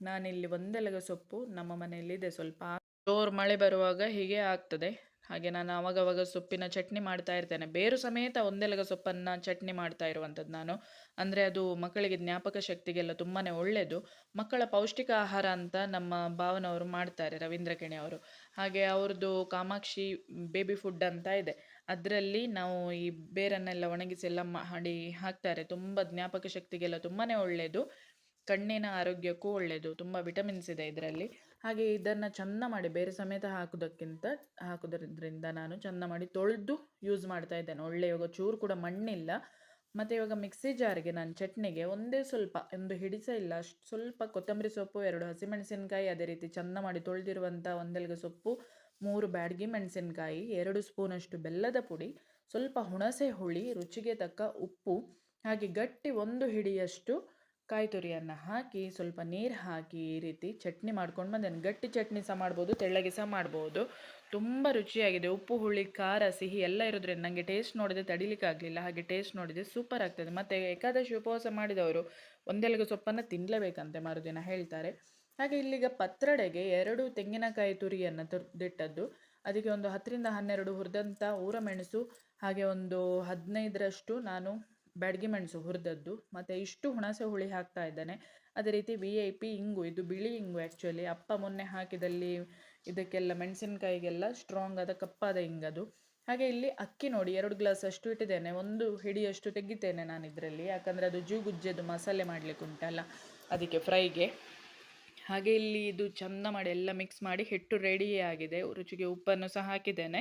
ನಾನಿಲ್ಲಿ ಒಂದೆಲಗ ಸೊಪ್ಪು, ನಮ್ಮ ಮನೆಯಲ್ಲಿದೆ ಸ್ವಲ್ಪ ಜೋರು ಮಳೆ ಬರುವಾಗ ಹೀಗೆ ಆಗ್ತದೆ. ಹಾಗೆ ನಾನು ಅವಾಗವಾಗ ಸೊಪ್ಪಿನ ಚಟ್ನಿ ಮಾಡ್ತಾ ಇರ್ತೇನೆ. ಬೇರು ಸಮೇತ ಒಂದೆಲಗ ಸೊಪ್ಪನ್ನು ಚಟ್ನಿ ಮಾಡ್ತಾ ಇರುವಂಥದ್ದು ನಾನು. ಅಂದರೆ ಅದು ಮಕ್ಕಳಿಗೆ ಜ್ಞಾಪಕ ಶಕ್ತಿಗೆಲ್ಲ ತುಂಬಾ ಒಳ್ಳೆಯದು ಮಕ್ಕಳ ಪೌಷ್ಟಿಕ ಆಹಾರ ಅಂತ ನಮ್ಮ ಭಾವನವರು ಮಾಡ್ತಾರೆ, ರವೀಂದ್ರ ಕೆಣೆ ಅವರು ಹಾಗೆ ಅವ್ರದ್ದು ಕಾಮಾಕ್ಷಿ ಬೇಬಿ ಫುಡ್ ಅಂತ ಇದೆ. ಅದರಲ್ಲಿ ನಾವು ಈ ಬೇರನ್ನೆಲ್ಲ ಒಣಗಿಸಿ ಎಲ್ಲ ಮಾಡಿ ಹಾಕ್ತಾರೆ. ತುಂಬ ಜ್ಞಾಪಕ ಶಕ್ತಿಗೆಲ್ಲ ತುಂಬಾ ಒಳ್ಳೆಯದು ಕಣ್ಣಿನ ಆರೋಗ್ಯಕ್ಕೂ ಒಳ್ಳೆಯದು ತುಂಬ ವಿಟಮಿನ್ಸ್ ಇದೆ ಇದರಲ್ಲಿ. ಹಾಗೆ ಇದನ್ನು ಚೆಂದ ಮಾಡಿ ಬೇರೆ ಸಮೇತ ಹಾಕೋದಕ್ಕಿಂತ, ಹಾಕೋದ್ರಿಂದ ನಾನು ಚೆಂದ ಮಾಡಿ ತೊಳೆದು ಯೂಸ್ ಮಾಡ್ತಾ ಇದ್ದೇನೆ. ಒಳ್ಳೆ ಇವಾಗ ಚೂರು ಕೂಡ ಮಣ್ಣಿಲ್ಲ. ಮತ್ತು ಇವಾಗ ಮಿಕ್ಸಿ ಜಾರಿಗೆ ನಾನು ಚಟ್ನಿಗೆ ಒಂದೇ ಸ್ವಲ್ಪ, ಒಂದು ಹಿಡಿಸ ಇಲ್ಲ, ಅಷ್ಟು ಸ್ವಲ್ಪ ಕೊತ್ತಂಬರಿ ಸೊಪ್ಪು, ಎರಡು ಹಸಿಮೆಣಸಿನಕಾಯಿ ಅದೇ ರೀತಿ ಚೆಂದ ಮಾಡಿ ತೊಳೆದಿರುವಂಥ ಒಂದೆಲ್ಗ ಸೊಪ್ಪು ಮೂರು ಬ್ಯಾಡ್ಗಿ ಮೆಣಸಿನಕಾಯಿ, ಎರಡು ಸ್ಪೂನಷ್ಟು ಬೆಲ್ಲದ ಪುಡಿ, ಸ್ವಲ್ಪ ಹುಣಸೆ ಹುಳಿ, ರುಚಿಗೆ ತಕ್ಕ ಉಪ್ಪು, ಹಾಗೆ ಗಟ್ಟಿ ಒಂದು ಹಿಡಿಯಷ್ಟು ಕಾಯಿ ತುರಿಯನ್ನು ಹಾಕಿ ಸ್ವಲ್ಪ ನೀರು ಹಾಕಿ ಈ ರೀತಿ ಚಟ್ನಿ ಮಾಡ್ಕೊಂಡು ಬಂದೇನೆ. ಗಟ್ಟಿ ಚಟ್ನಿ ಸಹ ಮಾಡ್ಬೋದು, ತೆಳ್ಳಗೆ ಸಹ ಮಾಡ್ಬೋದು. ತುಂಬ ರುಚಿಯಾಗಿದೆ. ಉಪ್ಪು, ಹುಳಿ, ಖಾರ, ಸಿಹಿ ಎಲ್ಲ ಇರೋದ್ರಿಂದ ನನಗೆ ಟೇಸ್ಟ್ ನೋಡಿದೆ ತಡಿಲಿಕ್ಕಾಗಲಿಲ್ಲ ಹಾಗೆ ಟೇಸ್ಟ್ ನೋಡಿದೆ ಸೂಪರ್ ಆಗ್ತದೆ. ಮತ್ತು ಏಕಾದಶಿ ಉಪವಾಸ ಮಾಡಿದವರು ಒಂದೆಲಗ ಸೊಪ್ಪನ್ನು ತಿನ್ನಲೇಬೇಕಂತೆ ಮರುದಿನ ಹೇಳ್ತಾರೆ. ಹಾಗೆ ಇಲ್ಲಿಗೆ ಪತ್ರಡೆಗೆ ಎರಡು ತೆಂಗಿನಕಾಯಿ ತುರಿಯನ್ನು ತುರ್ದಿಟ್ಟದ್ದು ಅದಕ್ಕೆ ಒಂದು ಹತ್ತರಿಂದ ಹನ್ನೆರಡು ಹುರಿದಂಥ ಊರ ಮೆಣಸು, ಹಾಗೆ ಒಂದು ಹದಿನೈದರಷ್ಟು ನಾನು ಬ್ಯಾಡಗಿ ಮೆಣಸು ಹುರಿದದ್ದು. ಮತ್ತು ಇಷ್ಟು ಹುಣಸೆ ಹುಳಿ ಹಾಕ್ತಾ ಇದ್ದಾನೆ. ಅದೇ ರೀತಿ ವಿ ಐ ಪಿ ಇಂಗು, ಇದು ಬಿಳಿ ಇಂಗು ಆ್ಯಕ್ಚುಲಿ ಅಪ್ಪ ಮೊನ್ನೆ ಹಾಕಿದಲ್ಲಿ ಇದಕ್ಕೆಲ್ಲ ಮೆಣಸಿನಕಾಯಿಗೆಲ್ಲ ಸ್ಟ್ರಾಂಗ್ ಆದ ಕಪ್ಪಾದ ಇಂಗದು. ಹಾಗೆ ಇಲ್ಲಿ ಅಕ್ಕಿ ನೋಡಿ, ಎರಡು ಗ್ಲಾಸ್ ಅಷ್ಟು ಇಟ್ಟಿದ್ದೇನೆ. ಒಂದು ಹಿಡಿಯಷ್ಟು ತೆಗಿತೇನೆ ನಾನು ಇದರಲ್ಲಿ ಯಾಕಂದರೆ ಅದು ಜೂಗುಜ್ಜೆದು ಮಸಾಲೆ ಮಾಡಲಿಕ್ಕೆ ಉಂಟಲ್ಲ ಅದಕ್ಕೆ ಫ್ರೈಗೆ ಹಾಗೆ ಇಲ್ಲಿ ಇದು ಚಂದ ಮಾಡಿ ಎಲ್ಲ ಮಿಕ್ಸ್ ಮಾಡಿ ಹಿಟ್ಟು ರೆಡಿ ಆಗಿದೆ. ರುಚಿಗೆ ಉಪ್ಪನ್ನು ಸಹ ಹಾಕಿದ್ದೇನೆ.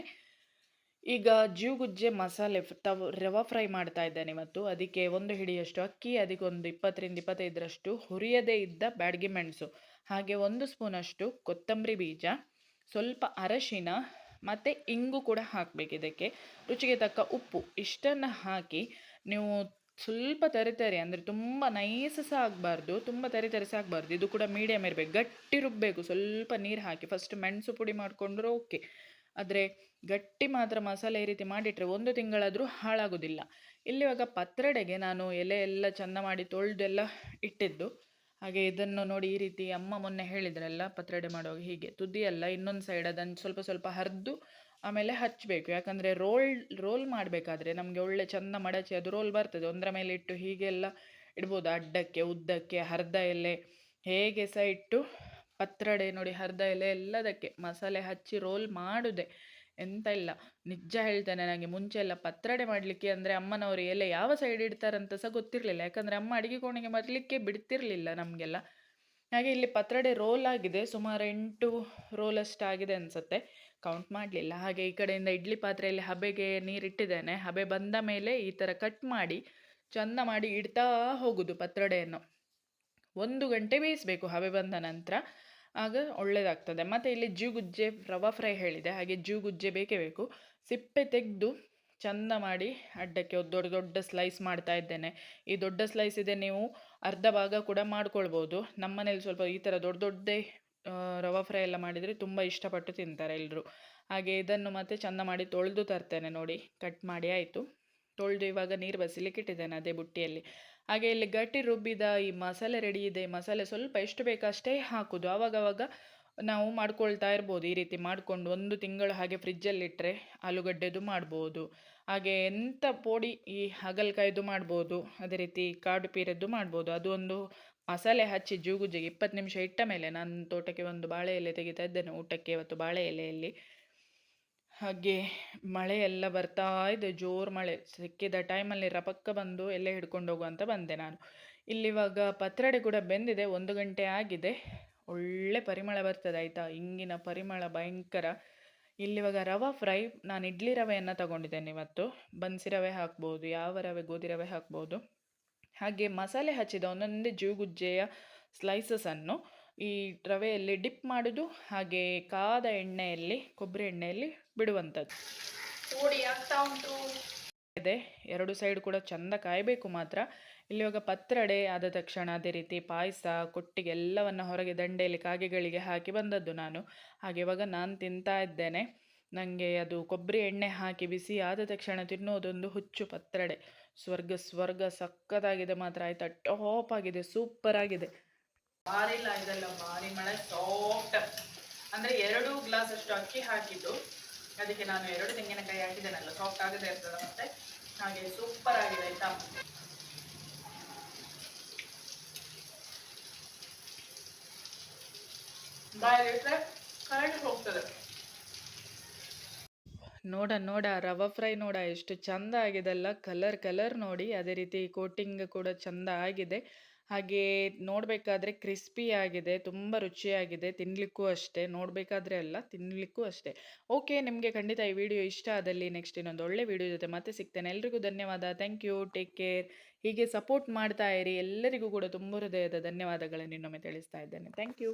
ಈಗ ಜೀವಗುಜ್ಜೆ ಮಸಾಲೆ ತವ ರವಾ ಫ್ರೈ ಮಾಡ್ತಾ ಇದ್ದೇನೆ ಇವತ್ತು ಅದಕ್ಕೆ ಒಂದು ಹಿಡಿಯಷ್ಟು ಅಕ್ಕಿ, ಅದಕ್ಕೆ ಒಂದು ಇಪ್ಪತ್ತರಿಂದ ಇಪ್ಪತ್ತೈದರಷ್ಟು ಹುರಿಯದೇ ಇದ್ದ ಬ್ಯಾಡಗಿ ಮೆಣಸು, ಹಾಗೆ ಒಂದು ಸ್ಪೂನಷ್ಟು ಕೊತ್ತಂಬರಿ ಬೀಜ, ಸ್ವಲ್ಪ ಅರಶಿನ ಮತ್ತು ಇಂಗು ಕೂಡ ಹಾಕಬೇಕು ಇದಕ್ಕೆ. ರುಚಿಗೆ ತಕ್ಕ ಉಪ್ಪು ಇಷ್ಟನ್ನು ಹಾಕಿ ನೀವು ಸ್ವಲ್ಪ ತರಿತರಿ ಅಂದರೆ ತುಂಬ ನೈಸ್ ಸಹ ಆಗಬಾರ್ದು, ತುಂಬ ತರಿತರಿ ಸಹ ಆಗಬಾರ್ದು. ಇದು ಕೂಡ ಮೀಡಿಯಮ್ ಇರಬೇಕು, ಗಟ್ಟಿ ರುಬ್ಬಬೇಕು ಸ್ವಲ್ಪ ನೀರು ಹಾಕಿ ಫಸ್ಟ್ ಮೆಣಸು ಪುಡಿ ಮಾಡಿಕೊಂಡ್ರೆ ಓಕೆ ಆದರೆ ಗಟ್ಟಿ ಮಾತ್ರ ಮಸಾಲೆ ಈ ರೀತಿ ಮಾಡಿಟ್ರೆ ಒಂದು ತಿಂಗಳಾದರೂ ಹಾಳಾಗೋದಿಲ್ಲ. ಇಲ್ಲಿವಾಗ ಪತ್ರಡೆಗೆ ನಾನು ಎಲೆ ಎಲ್ಲ ಚೆಂದ ಮಾಡಿ ತೊಳೆದೆಲ್ಲ ಇಟ್ಟಿದ್ದು. ಹಾಗೆ ಇದನ್ನು ನೋಡಿ ಈ ರೀತಿ ಅಮ್ಮ ಮೊನ್ನೆ ಹೇಳಿದ್ರಲ್ಲ, ಪತ್ರಡೆ ಮಾಡುವಾಗ ಹೀಗೆ. ತುದಿಯಲ್ಲ ಇನ್ನೊಂದು ಸೈಡ್ ಅದನ್ನು ಸ್ವಲ್ಪ ಸ್ವಲ್ಪ ಹರಿದು ಆಮೇಲೆ ಹಚ್ಚಬೇಕು ಯಾಕಂದರೆ ರೋಲ್ ರೋಲ್ ಮಾಡಬೇಕಾದ್ರೆ ನಮಗೆ ಒಳ್ಳೆ ಚಂದ ಮಡಚಿ ಅದು ರೋಲ್ ಬರ್ತದೆ. ಒಂದರ ಮೇಲೆ ಇಟ್ಟು ಹೀಗೆಲ್ಲ ಇಡ್ಬೋದು. ಅಡ್ಡಕ್ಕೆ, ಉದ್ದಕ್ಕೆ ಹರ್ದ ಎಲೆ ಹೇಗೆ ಸಹ ಇಟ್ಟು ಪತ್ರಡೆ ನೋಡಿ ಹರ್ದ ಎಲೆ ಎಲ್ಲದಕ್ಕೆ ಮಸಾಲೆ ಹಚ್ಚಿ ರೋಲ್ ಮಾಡುದೆ ಎಂತ ಇಲ್ಲ. ನಿಜ ಹೇಳ್ತೇನೆ ನನಗೆ ಮುಂಚೆ ಎಲ್ಲ ಪತ್ರಡೆ ಮಾಡಲಿಕ್ಕೆ ಅಂದರೆ ಅಮ್ಮನವರು ಎಲೆ ಯಾವ ಸೈಡ್ ಇಡ್ತಾರಂತ ಸಹ ಗೊತ್ತಿರಲಿಲ್ಲ. ಯಾಕಂದರೆ ಅಮ್ಮ ಅಡುಗೆ ಕೋಣೆಗೆ ಬರಲಿಕ್ಕೆ ಬಿಡ್ತಿರಲಿಲ್ಲ ನಮಗೆಲ್ಲ. ಹಾಗೆ ಇಲ್ಲಿ ಪತ್ರಡೆ ರೋಲ್ ಆಗಿದೆ. ಸುಮಾರು ಎಂಟು ರೋಲಷ್ಟು ಆಗಿದೆ ಅನಿಸುತ್ತೆ. ಕೌಂಟ್ ಮಾಡಲಿಲ್ಲ. ಹಾಗೆ ಈ ಕಡೆಯಿಂದ ಇಡ್ಲಿ ಪಾತ್ರೆಯಲ್ಲಿ ಹಬೆಗೆ ನೀರಿಟ್ಟಿದ್ದೇನೆ. ಹಬೆ ಬಂದ ಮೇಲೆ ಈ ಥರ ಕಟ್ ಮಾಡಿ, ಚಂದ ಮಾಡಿ ಇಡ್ತಾ ಹೋಗೋದು ಪತ್ರೊಡೆಯನ್ನು. ಒಂದು ಗಂಟೆ ಬೇಯಿಸಬೇಕು ಹಬೆ ಬಂದ ನಂತರ. ಆಗ ಒಳ್ಳೆಯದಾಗ್ತದೆ ಮತ್ತು ಇಲ್ಲಿ ಜೀಗುಜ್ಜೆ ರವಾ ಫ್ರೈ ಹೇಳಿದೆ. ಹಾಗೆ ಜೀಗುಜ್ಜೆ ಬೇಕೇ ಬೇಕು. ಸಿಪ್ಪೆ ತೆಗೆದು ಚಂದ ಮಾಡಿ ಅಡ್ಡಕ್ಕೆ ದೊಡ್ಡ ದೊಡ್ಡ ಸ್ಲೈಸ್ ಮಾಡ್ತಾ ಇದ್ದೇನೆ. ಈ ದೊಡ್ಡ ಸ್ಲೈಸ್ ಇದೆ, ನೀವು ಅರ್ಧ ಭಾಗ ಕೂಡ ಮಾಡ್ಕೊಳ್ಬೋದು. ನಮ್ಮ ಮನೇಲಿ ಸ್ವಲ್ಪ ಈ ಥರ ದೊಡ್ಡ ದೊಡ್ಡದೇ ರವಾ ಫ್ರೈ ಎಲ್ಲ ಮಾಡಿದರೆ ತುಂಬ ಇಷ್ಟಪಟ್ಟು ತಿಂತಾರೆ ಎಲ್ಲರೂ ಹಾಗೆ ಇದನ್ನು ಮತ್ತೆ ಚಂದ ಮಾಡಿ ತೊಳೆದು ತರ್ತೇನೆ ನೋಡಿ, ಕಟ್ ಮಾಡಿ ಆಯಿತು. ತೊಳೆದು ಇವಾಗ ನೀರು ಬಸಿಲಿಕ್ಕೆ ಇಟ್ಟಿದ್ದೇನೆ ಅದೇ ಬುಟ್ಟಿಯಲ್ಲಿ. ಹಾಗೆ ಇಲ್ಲಿ ಗಟ್ಟಿ ರುಬ್ಬಿದ ಈ ಮಸಾಲೆ ರೆಡಿ ಇದೆ, ಮಸಾಲೆ ಸ್ವಲ್ಪ ಎಷ್ಟು ಬೇಕಷ್ಟೇ ಹಾಕೋದು. ಆವಾಗವಾಗ ನಾವು ಮಾಡ್ಕೊಳ್ತಾ ಇರ್ಬೋದು ಈ ರೀತಿ ಮಾಡಿಕೊಂಡು ಒಂದು ತಿಂಗಳು ಹಾಗೆ ಫ್ರಿಜ್ಜಲ್ಲಿಟ್ಟರೆ ಆಲೂಗಡ್ಡೆದು ಮಾಡ್ಬೋದು. ಹಾಗೆ ಎಂಥ ಪೋಡಿ ಈ ಹಾಗಲಕಾಯ್ದು ಮಾಡ್ಬೋದು, ಅದೇ ರೀತಿ ಕಾಡು ಪೀರದ್ದು ಮಾಡ್ಬೋದು. ಅದು ಒಂದು ಮಸಾಲೆ ಹಚ್ಚಿ ಜೂಗುಜ್ಜಿಗೆ ಇಪ್ಪತ್ತು ನಿಮಿಷ ಇಟ್ಟ ಮೇಲೆ ನಾನು ತೋಟಕ್ಕೆ ಒಂದು ಬಾಳೆ ಎಲೆ ತೆಗಿತಾ ಇದ್ದೇನೆ. ಊಟಕ್ಕೆ ಇವತ್ತು ಬಾಳೆ ಎಲೆಯಲ್ಲಿ ಹಾಗೆ ಮಳೆ ಎಲ್ಲ ಬರ್ತಾ ಇದೆ. ಜೋರು ಮಳೆ. ಸಿಕ್ಕಿದ ಟೈಮಲ್ಲಿ ರಪಕ್ಕ ಬಂದು ಎಲ್ಲೆ ಹಿಡ್ಕೊಂಡು ಹೋಗುವಂತ ಬಂದೆ ನಾನು. ಇಲ್ಲಿವಾಗ ಪತ್ರಡೆ ಕೂಡ ಬೆಂದಿದೆ. ಒಂದು ಗಂಟೆ ಆಗಿದೆ. ಒಳ್ಳೆ ಪರಿಮಳ ಬರ್ತದೆ ಆಯಿತಾ? ಇಂಗಿನ ಪರಿಮಳ ಭಯಂಕರ. ಇಲ್ಲಿವಾಗ ರವೆ ಫ್ರೈ, ನಾನು ಇಡ್ಲಿ ರವೆಯನ್ನು ತಗೊಂಡಿದ್ದೇನೆ ಇವತ್ತು. ಬನ್ಸಿ ರವೆ ಹಾಕ್ಬೋದು, ಯಾವ ರವೆ, ಗೋಧಿ ರವೆ ಹಾಕ್ಬೋದು. ಹಾಗೆ ಮಸಾಲೆ ಹಚ್ಚಿದ ಒಂದೊಂದೇ ಜೀವಗುಜ್ಜೆಯ ಸ್ಲೈಸಸನ್ನು ಈ ರವೆಯಲ್ಲಿ ಡಿಪ್ ಮಾಡೋದು ಹಾಗೆ ಕಾದ ಎಣ್ಣೆಯಲ್ಲಿ ಕೊಬ್ಬರಿ ಎಣ್ಣೆಯಲ್ಲಿ ಬಿಡುವಂಥದ್ದು ಪೋಡಿ ಆಗ್ತಾ ಉಂಟು. ಇದೆ. ಎರಡು ಸೈಡ್ ಕೂಡ ಚೆಂದ ಕಾಯಬೇಕು ಮಾತ್ರ. ಇಲ್ಲಿ ಇವಾಗ ಪತ್ರಡೆ ಆದ ತಕ್ಷಣ ಅದೇ ರೀತಿ ಪಾಯಸ ಕೊಟ್ಟಿಗೆ ಎಲ್ಲವನ್ನು ಹೊರಗೆ ದಂಡೆಯಲ್ಲಿ ಕಾಗೆಗಳಿಗೆ ಹಾಕಿ ಬಂದದ್ದು ನಾನು. ಹಾಗೆ ಇವಾಗ ನಾನು ತಿಂತಾ ಇದ್ದೇನೆ. ನನಗೆ ಅದು ಕೊಬ್ಬರಿ ಎಣ್ಣೆ ಹಾಕಿ ಬಿಸಿ ಆದ ತಕ್ಷಣ ತಿನ್ನೋದೊಂದು ಹುಚ್ಚು ಪತ್ರಡೆ. ಸ್ವರ್ಗ ಸ್ವರ್ಗ ಸಕ್ಕತ್ತಾಗಿದೆ ಮಾತ್ರ. ಆಯ್ತಾ? ಟಾಪ್ ಆಗಿದೆ, ಸೂಪರ್ ಆಗಿದೆ. ಭಾರಿ ಭಾರಿ ಮಳೆ ಸಾಫ್ಟ್ ಅಂದರೆ ಎರಡು ಗ್ಲಾಸ್ ಅಷ್ಟು ಅಕ್ಕಿ ಹಾಕಿದ್ದು. ಅದಕ್ಕೆ ನಾನು ಎರಡು ತೆಂಗಿನಕಾಯಿ ಹಾಕಿದ್ದೇನಲ್ಲ ಸಾಫ್ಟ್ ಆಗದೆ ಇರ್ತದೆ ಮತ್ತೆ. ಹಾಗೆ ಸೂಪರ್ ಆಗಿದೆ, ಆಯ್ತಾ? ಬಾಯಿಲಿಟ್ರೆ ಕರೆಂಟ್ ಹೋಗ್ತದೆ. ನೋಡ ನೋಡ, ರವ ಫ್ರೈ ನೋಡ, ಎಷ್ಟು ಚಂದ ಆಗಿದೆಲ್ಲ ಕಲರ್ ಕಲರ್ ನೋಡಿ. ಅದೇ ರೀತಿ ಕೋಟಿಂಗ್ ಕೂಡ ಚಂದ ಆಗಿದೆ. ಹಾಗೆ ನೋಡಬೇಕಾದ್ರೆ ಕ್ರಿಸ್ಪಿ ಆಗಿದೆ, ತುಂಬ ರುಚಿಯಾಗಿದೆ. ತಿನ್ನಲಿಕ್ಕೂ ಅಷ್ಟೇ, ನೋಡಬೇಕಾದ್ರೆ ಅಲ್ಲ ತಿನ್ನಲಿಕ್ಕೂ ಅಷ್ಟೇ. ಓಕೆ, ನಿಮಗೆ ಖಂಡಿತ ಈ ವಿಡಿಯೋ ಇಷ್ಟ ಆದಲ್ಲಿ ನೆಕ್ಸ್ಟ್ ಇನ್ನೊಂದು ಒಳ್ಳೆ ವಿಡಿಯೋ ಜೊತೆ ಮತ್ತೆ ಸಿಗ್ತೇನೆ. ಎಲ್ರಿಗೂ ಧನ್ಯವಾದ. ಥ್ಯಾಂಕ್ ಯು ಟೇಕ್ ಕೇರ್ ಹೀಗೆ ಸಪೋರ್ಟ್ ಮಾಡ್ತಾ ಇರಿ. ಎಲ್ಲರಿಗೂ ಕೂಡ ತುಂಬ ಹೃದಯದ ಧನ್ಯವಾದಗಳನ್ನು ಇನ್ನೊಮ್ಮೆ ತಿಳಿಸ್ತಾ ಇದ್ದೇನೆ. Thank you